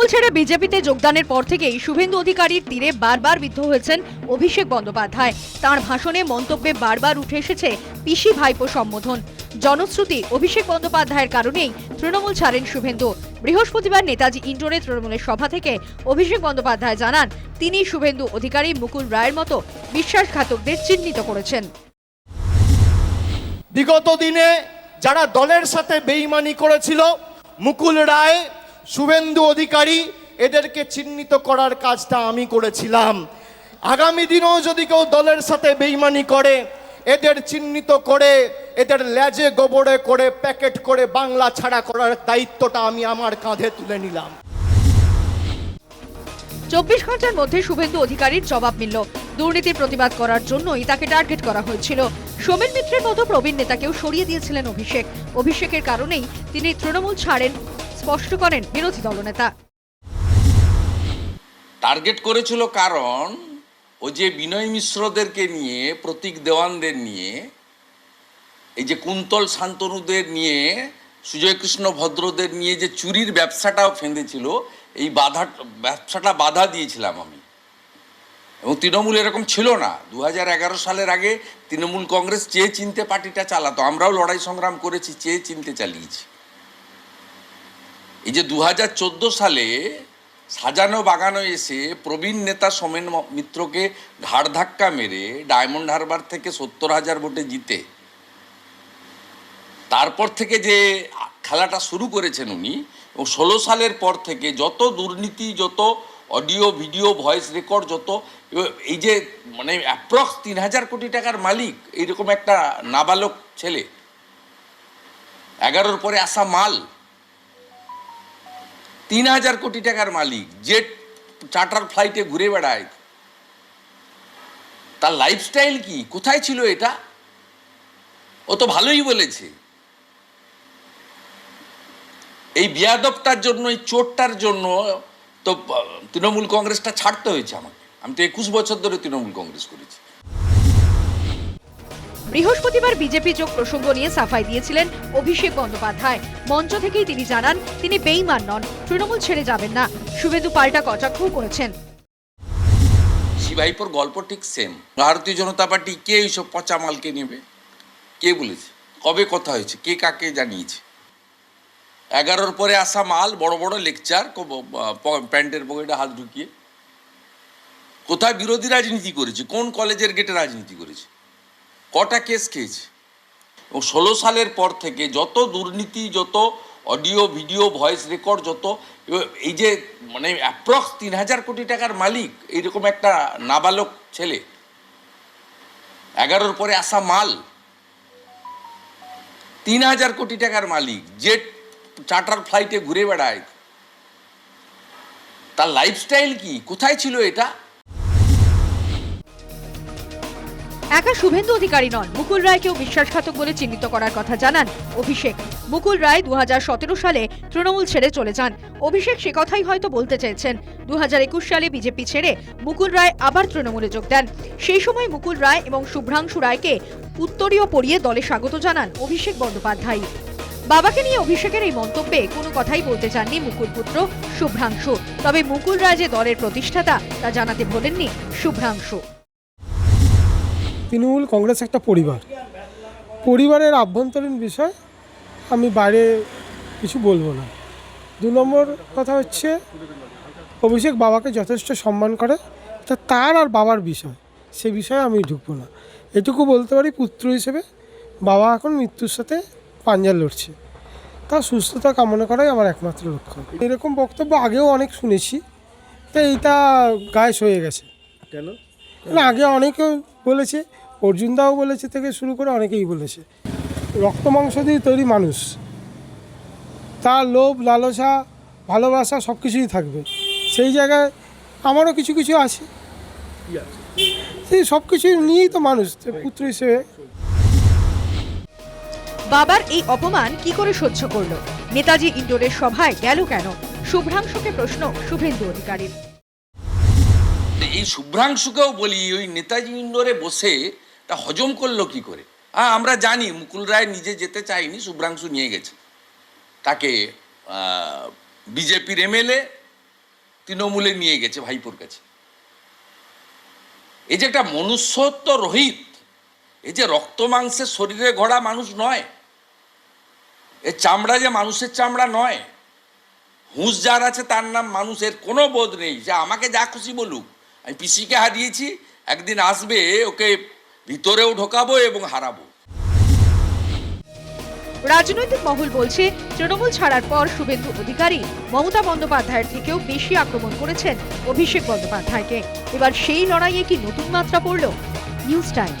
তৃণমূল ছেড়ে বিজেপিতে যোগদানের পর থেকেই শুভেন্দু অধিকারীর তীরে বারবার বিদ্ধ হয়েছেন অভিষেক বন্দ্যোপাধ্যায়। তার ভাষণে মন্তব্যে বারবার উঠে এসেছে পিসি ভাইপো সম্বোধন। জনশ্রুতি অভিষেক বন্দ্যোপাধ্যায়ের কারণেই তৃণমূল ছাড়েন শুভেন্দু। বৃহস্পতিবার নেতাজি ইন্ডোরে তৃণমূলের সভা থেকে অভিষেক বন্দ্যোপাধ্যায় জানান, তিনি শুভেন্দু অধিকারী মুকুল রায়ের মতো বিশ্বাসঘাতকদের চিহ্নিত করেছেন। বিগত দিনে যারা দলের সাথে বেইমানি করেছিল, মুকুল রায় শুভেন্দু অধিকারী এদেরকে চিহ্নিত করার কাজটা আমি করেছিলাম। আগামী দিনেও যদি কেউ দলের সাথে বেইমানি করে, এদের চিহ্নিত করে, এদের লেজে গোবরে করে, প্যাকেট করে বাংলা ছাড়া করার দায়িত্বটা আমি আমার কাঁধে তুলে নিলাম। চব্বিশ ঘণ্টার মধ্যে শুভেন্দু অধিকারীর জবাব মিলল। দুর্নীতির প্রতিবাদ করার জন্যই তাকে টার্গেট করা হয়েছিল। সোমেন মিত্রের মতো প্রবীণ নেতাকেও সরিয়ে দিয়েছিলেন অভিষেক। অভিষেকের কারণেই তিনি তৃণমূল ছাড়েন। স্পষ্ট করেন বিরোধী দলনেতা। টার্গেট করেছিল কারণ ও যে বিনয় মিশ্রদেরকে নিয়ে, প্রতীক দেওয়ানদের নিয়ে, এই যে কুন্তল শান্তনুদের নিয়ে সুজয় কৃষ্ণ ভদ্রদের নিয়ে যে চুরির ব্যবসাটাও ফেঁদেছিল, এই বাধা, ব্যবসাটা বাধা দিয়েছিলাম আমি। এবং তৃণমূল এরকম ছিল না। দু সালের আগে তৃণমূল কংগ্রেস চেয়ে চিনতে পার্টিটা চালাতো। আমরাও লড়াই সংগ্রাম করেছি, চেয়ে চিনতে চালিয়েছি। এই যে দু হাজার চোদ্দ সালে সাজানো বাগানো এসে প্রবীণ নেতা সোমেন মিত্রকে ঘাড় ধাক্কা মেরে ডায়মন্ড হারবার থেকে সত্তর হাজার ভোটে জিতে, তারপর থেকে যে খেলাটা শুরু করেছেন উনি, এবং ষোলো সালের পর থেকে যত দুর্নীতি, যত অডিও, ভিডিও, ভয়েস রেকর্ড, যত এই যে মানে অ্যাপ্রক্স তিন হাজার কোটি টাকার মালিক, এইরকম একটা নাবালক ছেলে, এগারোর পরে আসা মাল তিন হাজার কোটি টাকার মালিক জেট চার্টার ফ্লাইটে ঘুরে বেড়ায়। তার লাইফস্টাইল কি? কোথায় ছিল এটা? ও তো ভালোই বলেছে। এই বিয়াদবটার জন্য, এই চোটটার জন্য তো তৃণমূল কংগ্রেসটা ছাড়তে হয়েছে আমাকে। আমি তো একুশ বছর ধরে তৃণমূল কংগ্রেস করেছি। বৃহস্পতিবার বিজেপি যোগ প্রসঙ্গ নিয়ে সাফাই দিয়েছিলেন অভিষেক বন্দ্যোপাধ্যায়। মঞ্চ থেকেই তিনি জানান, তিনি বেইমান নন, তৃণমূল ছেড়ে যাবেন না। শুভেন্দু পাল্টা কটাক্ষও করেছেন। শিবাইপুর গল্প ঠিক সেম ভারতীয় জনতা পার্টি কে এইসব পচা মালকে নেবে? কে বলেছে? কবে কথা হয়েছে? কে কাকে জানিয়েছে? এগারোর পরে আসা মাল, বড় বড় লেকচার প্যান্টের পকেটে হাত ঢুকিয়ে। কোথায় বিরোধী রাজনীতি করেছে? কোন কলেজের গেটে রাজনীতি করেছে? কটা কেস খেয়েছে এবং ষোলো সালের পর থেকে যত দুর্নীতি, যত অডিও, ভিডিও, ভয়েস রেকর্ড, যত এই যে মানে অ্যাপ্রক্স তিন হাজার কোটি টাকার মালিক, এইরকম একটা নাবালক ছেলে। এগারোর পরে আসা মাল। তিন হাজার কোটি টাকার মালিক জেট চার্টার ফ্লাইটে ঘুরে বেড়ায়। তার লাইফস্টাইল কি? কোথায় ছিল এটা? একা শুভেন্দু অধিকারী নন। মুকুল রায়কেও বিশ্বাসঘাতক বলে চিহ্নিত করার কথা জানান অভিষেক। মুকুল রায় দুহাজার সতেরো সালে তৃণমূল ছেড়ে চলে যান। অভিষেক সে কথাই হয়তো বলতে চেয়েছেন। দুহাজার একুশ সালে বিজেপি ছেড়ে মুকুল রায় আবার তৃণমূলে যোগ দেন। সেই সময় মুকুল রায় এবং শুভ্রাংশু রায়কে উত্তরীয় পড়িয়ে দলে স্বাগত জানান অভিষেক বন্দ্যোপাধ্যায়। বাবাকে নিয়ে অভিষেকের এই মন্তব্যে কোনো কথাই বলতে চাননি মুকুল পুত্র শুভ্রাংশু। তবে মুকুল রায় যে দলের প্রতিষ্ঠাতা, তা জানাতে ভোলেননি শুভ্রাংশু। তৃণমূল কংগ্রেস একটা পরিবার। পরিবারের আভ্যন্তরীণ বিষয় আমি বাইরে কিছু বলব না। দু নম্বর কথা হচ্ছে অভিষেক বাবাকে যথেষ্ট সম্মান করে তা তার আর বাবার বিষয় সে বিষয়ে আমি ঢুকবো না। এটুকু বলতে পারি পুত্র হিসেবে বাবা এখন মৃত্যুর সাথে পাঞ্জা লড়ছে। তার সুস্থতা কামনা করাই আমার একমাত্র লক্ষ্য। এরকম বক্তব্য আগেও অনেক শুনেছি তো এইটা গায়ে হয়ে গেছে। কেন? আগে অনেকে বলেছে অর্জুন দাও বলেছে থেকে শুরু করে অনেকেই বলেছে। রক্ত মাংস দিয়ে তৈরি মানুষ। তার লোভ লালসা ভালোবাসা সব কিছুই থাকবে। সেই জায়গায় আমারও কিছু কিছু আছে। সেই সব কিছু নিয়েই তো মানুষ পুত্র হিসেবে। বাবার এই অপমান কি করে সহ্য করল? নেতাজি ইন্ডোরের সভায় গেল কেন? শুভ্রাংশুকে প্রশ্ন শুভেন্দু অধিকারীর। এই শুভ্রাংশুকেও বলি ওই নেতাজি ইন্ডোরে বসে তা হজম করল কি করে? হ্যাঁ আমরা জানি, মুকুল রায় নিজে যেতে চায়নি, শুভ্রাংশু নিয়ে গেছে। তাকে বিজেপির এমএলএ তৃণমূলে নিয়ে গেছে ভাইপোর কাছে। এই যে একটা মনুষ্যত্ব রহিত, এই যে রক্ত মাংসের শরীরে গড়া মানুষ নয়, এ চামড়া যে মানুষের চামড়া নয়, হুঁশ যার আছে তার নাম মানুষের কোনো বোধ নেই, যে আমাকে যা খুশি বলুক, আমি পিসিকে হারিয়েছি, একদিন আসবে, ওকে ভিতরেও ঢোকাবো এবং হারাবো। রাজনৈতিক মহল বলছে, তৃণমূল ছাড়ার পর শুভেন্দু অধিকারী মমতা বন্দ্যোপাধ্যায়ের থেকেও বেশি আক্রমণ করেছেন অভিষেক বন্দ্যোপাধ্যায়কে। এবার সেই লড়াইয়ে কি নতুন মাত্রা পড়ল? News time.